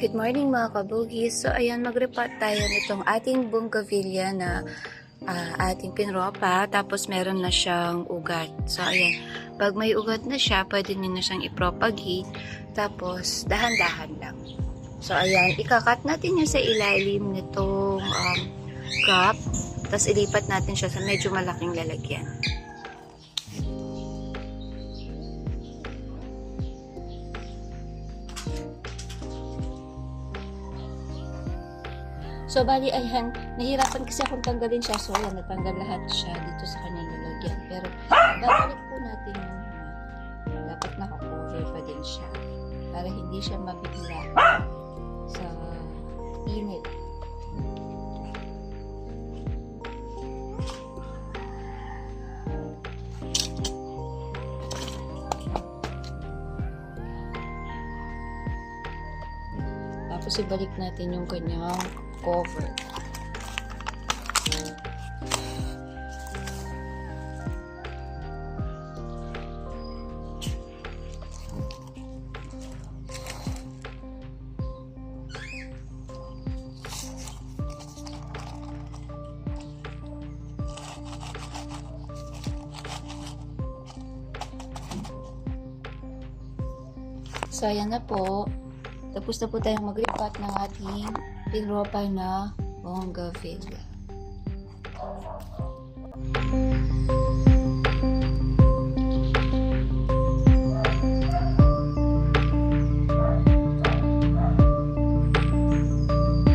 Good morning mga kabugis. So ayan, mag-report tayo nitong ating bongavilla na ah, ating pinropa. Tapos meron na siyang ugat. So ayan, pag may ugat na siya, pwede nyo na siyang ipropagate. Tapos dahan-dahan lang. So ayan, ikakat natin yun sa ilalim nitong um, cup. Tapos ilipat natin siya sa medyo malaking lalagyan. So, bali, ayan, nahirapan kasi akong tanggalin siya. So, ayan, natanggal lahat siya dito sa kanyang lalagyan. Pero, babalik po natin yung ano, dapat nakakover pa din siya. Para hindi siya mabigla sa init. Tapos ibalik natin yung kanyang cover. So, ayan na po. Tapos na po tayong mag-repot ng ating pigropa na bongga villa. Thank you.